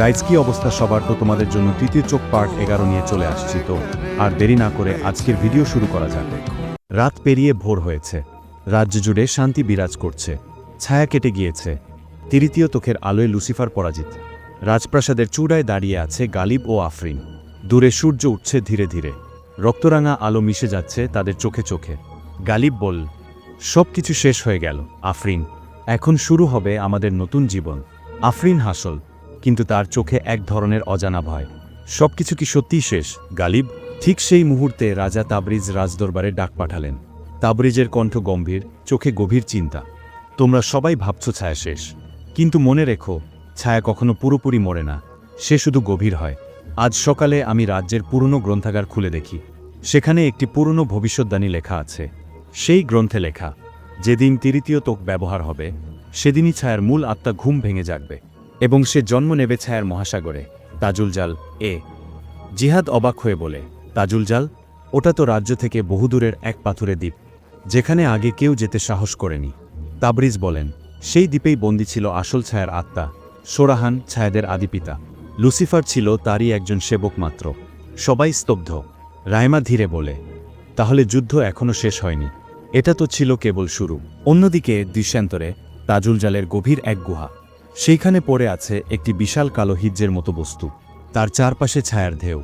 Guys, কি অবস্থা সবার? তো তোমাদের জন্য তৃতীয় চোখ পার্ট এগারো নিয়ে চলে আসছি তো। আর দেরি না করে আজকের ভিডিও শুরু করা যাক। রাত পেরিয়ে ভোর হয়েছে। রাজ্য জুড়ে শান্তি বিরাজ করছে। ছায়া কেটে গিয়েছে। তৃতীয় তোখের আলোয় লুসিফার পরাজিত। রাজপ্রাসাদের চূড়ায় দাঁড়িয়ে আছে গালিব ও আফরিন। দূরে সূর্য উঠছে ধীরে ধীরে। রক্তরাঙা আলো মিশে যাচ্ছে তাদের চোখে চোখে। গালিব বল সব কিছু শেষ হয়ে গেল, আফরিন। এখন শুরু হবে আমাদের নতুন জীবন। আফরিন হাসল কিন্তু তার চোখে এক ধরনের অজানা ভয়। সবকিছু কি সত্যিই শেষ? গালিব? ঠিক সেই মুহূর্তে রাজা তাবরিজ রাজদরবারে ডাক পাঠালেন। তাবরিজের কণ্ঠ গম্ভীর, চোখে গভীর চিন্তা। তোমরা সবাই ভাবছ ছায়া শেষ। কিন্তু মনে রেখো, ছায়া কখনো পুরোপুরি মরে না। সে শুধু গভীর হয়। আজ সকালে আমি রাজ্যের পুরনো গ্রন্থাগার খুলে দেখি। সেখানে একটি পুরনো ভবিষ্যদ্বাণী লেখা আছে। সেই গ্রন্থে লেখা, যেদিন তৃতীয় তোক ব্যবহার হবে, সেদিনই ছায়ার মূল আত্মা ঘুম ভেঙে জাগবে। এবং সে জন্ম নেবে ছায়ার মহাসাগরে তাজুল জাল এ। জিহাদ অবাক হয়ে বলে তাজুল জাল ওটা তো রাজ্য থেকে বহুদূরের এক পাথুরে দ্বীপ, যেখানে আগে কেউ যেতে সাহস করেনি। তাবরিজ বলেন, সেই দ্বীপেই বন্দী ছিল আসল ছায়ার আত্মা, সোরাহান ছায়াদের আদিপিতা লুসিফার ছিল তারই একজন সেবক মাত্র। সবাই স্তব্ধ। রায়মা ধীরে বলে, তাহলে যুদ্ধ এখনও শেষ হয়নি। এটা তো ছিল কেবল শুরু। অন্যদিকে, দৃশ্যান্তরে তাজুল জালের গভীর এক গুহা। সেইখানে পড়ে আছে একটি বিশাল কালো হিজ্জের মতো বস্তু। তার চারপাশে ছায়ার ঢেউ।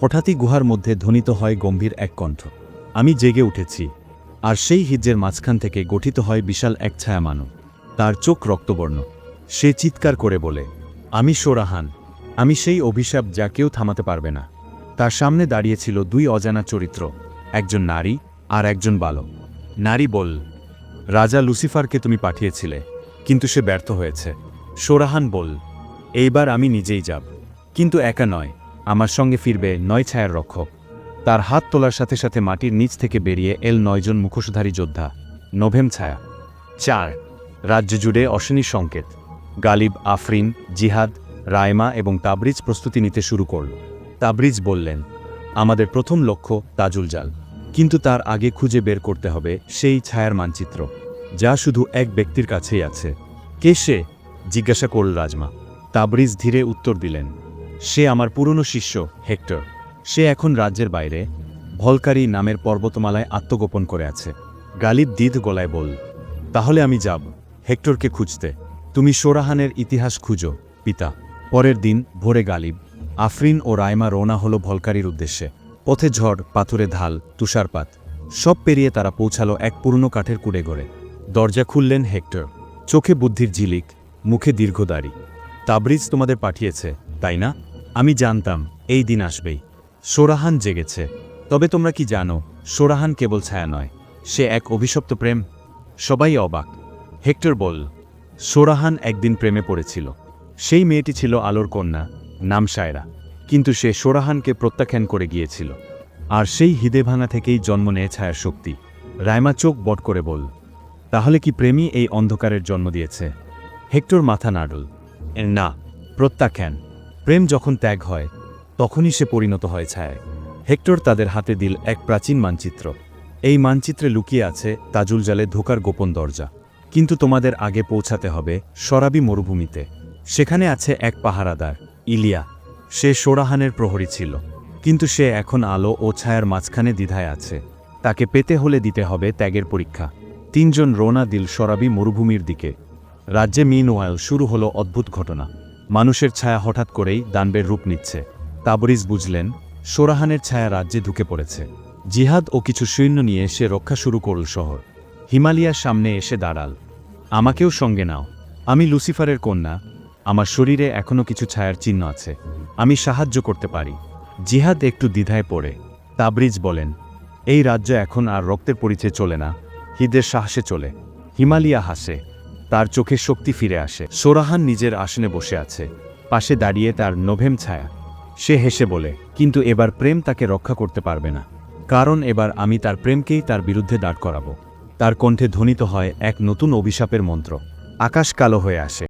হঠাৎই গুহার মধ্যে ধ্বনিত হয় গম্ভীর এক কণ্ঠ। আমি জেগে উঠেছি, আর সেই হিজ্জের মাঝখান থেকে গঠিত হয় বিশাল এক ছায়া মানব তার চোখ রক্তবর্ণ। সে চিৎকার করে বলে, আমি সোরাহান। আমি সেই অভিশাপ যা কেউ থামাতে পারবে না। তার সামনে দাঁড়িয়েছিল দুই অজানা চরিত্র, একজন নারী আর একজন বালক। নারী বল, রাজা লুসিফারকে তুমি পাঠিয়েছিলে, কিন্তু সে ব্যর্থ হয়েছে। সোরাহান বল এইবার আমি নিজেই যাব। কিন্তু একা নয়, আমার সঙ্গে ফিরবে নয় ছায়ার রক্ষক। তার হাত তোলার সাথে সাথে মাটির নিচ থেকে বেরিয়ে এল নয়জন মুখোশধারী যোদ্ধা। নভেম ছায়া। চার, রাজ্য জুড়ে অশনির সংকেত। গালিব আফরিন, জিহাদ, রায়মা এবং তাবরিজ প্রস্তুতি নিতে শুরু করল। তাবরিজ বললেন, আমাদের প্রথম লক্ষ্য তাজুল জাল। কিন্তু তার আগে খুঁজে বের করতে হবে সেই ছায়ার মানচিত্র, যা শুধু এক ব্যক্তির কাছেই আছে। কে সে? জিজ্ঞাসা করল রাজমা। তাবরিজ ধীরে উত্তর দিলেন, সে আমার পুরনো শিষ্য, হেক্টর। সে এখন রাজ্যের বাইরে, ভলকারি নামের পর্বতমালায় আত্মগোপন করে আছে। গালিব দিদ গলায় বল, তাহলে আমি যাব, হেক্টরকে খুঁজতে। তুমি সোরাহানের ইতিহাস খুঁজো, পিতা। পরের দিন ভোরে গালিব, আফরিন ও রায়মা রওনা হল ভলকারির উদ্দেশ্যে। পথে ঝড়, পাথুরে ঢাল, তুষারপাত, সব পেরিয়ে তারা পৌঁছালো এক পুরনো কাঠের কুড়ে ঘরে। দরজা খুললেন হেক্টর। চোখে বুদ্ধির ঝিলিক মুখে দীর্ঘদাড়ি তাবরিজ তোমাদের পাঠিয়েছে, তাই না? আমি জানতাম, এই দিন আসবেই। সোরাহান জেগেছে। তবে তোমরা কি জানো, সোরাহান কেবল ছায়া নয়, সে এক অভিশপ্ত প্রেম। সবাই অবাক। হেক্টর বল সোরাহান একদিন প্রেমে পড়েছিল। সেই মেয়েটি ছিল আলোর কন্যা, নাম সায়রা। কিন্তু সে সোরাহানকে প্রত্যাখ্যান করে গিয়েছিল। আর সেই হিদে ভাঙা থেকেই জন্ম নেয় ছায়ার শক্তি। রায়মা চোখ বট করে বল তাহলে কি প্রেমী এই অন্ধকারের জন্ম দিয়েছে? হেক্টর মাথা নাড়ল। না, প্রত্যাখ্যান। প্রেম যখন ত্যাগ হয়, তখনই সে পরিণত হয় ছায়ায়। হেক্টর তাদের হাতে দিল এক প্রাচীন মানচিত্র। এই মানচিত্রে লুকিয়ে আছে তাজুল জালে ধোকার গোপন দরজা। কিন্তু তোমাদের আগে পৌঁছাতে হবে সরাবি মরুভূমিতে। সেখানে আছে এক পাহারাদার, ইলিয়া। সে সোরাহানের প্রহরী ছিল। কিন্তু সে এখন আলো ও ছায়ার মাঝখানে দ্বিধায় আছে। তাকে পেতে হলে দিতে হবে ত্যাগের পরীক্ষা। তিনজন রোনা দিল সরাবি মরুভূমির দিকে। রাজ্যে মিন ওয়াইল শুরু হলো অদ্ভুত ঘটনা। মানুষের ছায়া হঠাৎ করেই দানবের রূপ নিচ্ছে। তাবরিজ বুঝলেন, সোরাহানের ছায়া রাজ্যে ঢুকে পড়েছে। জিহাদ ও কিছু সৈন্য নিয়ে সে রক্ষা শুরু করল শহর। হিমালিয়ার সামনে এসে দাঁড়াল। আমাকেও সঙ্গে নাও। আমি লুসিফারের কন্যা। আমার শরীরে এখনও কিছু ছায়ার চিহ্ন আছে। আমি সাহায্য করতে পারি। জিহাদ একটু দ্বিধায় পড়ে। তাবরিজ বলেন, এই রাজ্য এখন আর রক্তের পরিচয় চলে না। হিদের সাহসে চলে। হিমালিয়া হাসে। তার চোখে শক্তি ফিরে আসে। সোরাহান নিজের আসনে বসে আছে। পাশে দাঁড়িয়ে তার নভেম ছায়া। সে হেসে বলে, কিন্তু এবার প্রেম তাকে রক্ষা করতে পারবে না। কারণ এবার আমি তার প্রেমকেই তার বিরুদ্ধে দাঁড় করাবো। তার কণ্ঠে ধ্বনিত হয় এক নতুন অভিশাপের মন্ত্র। আকাশ কালো হয়ে আসে।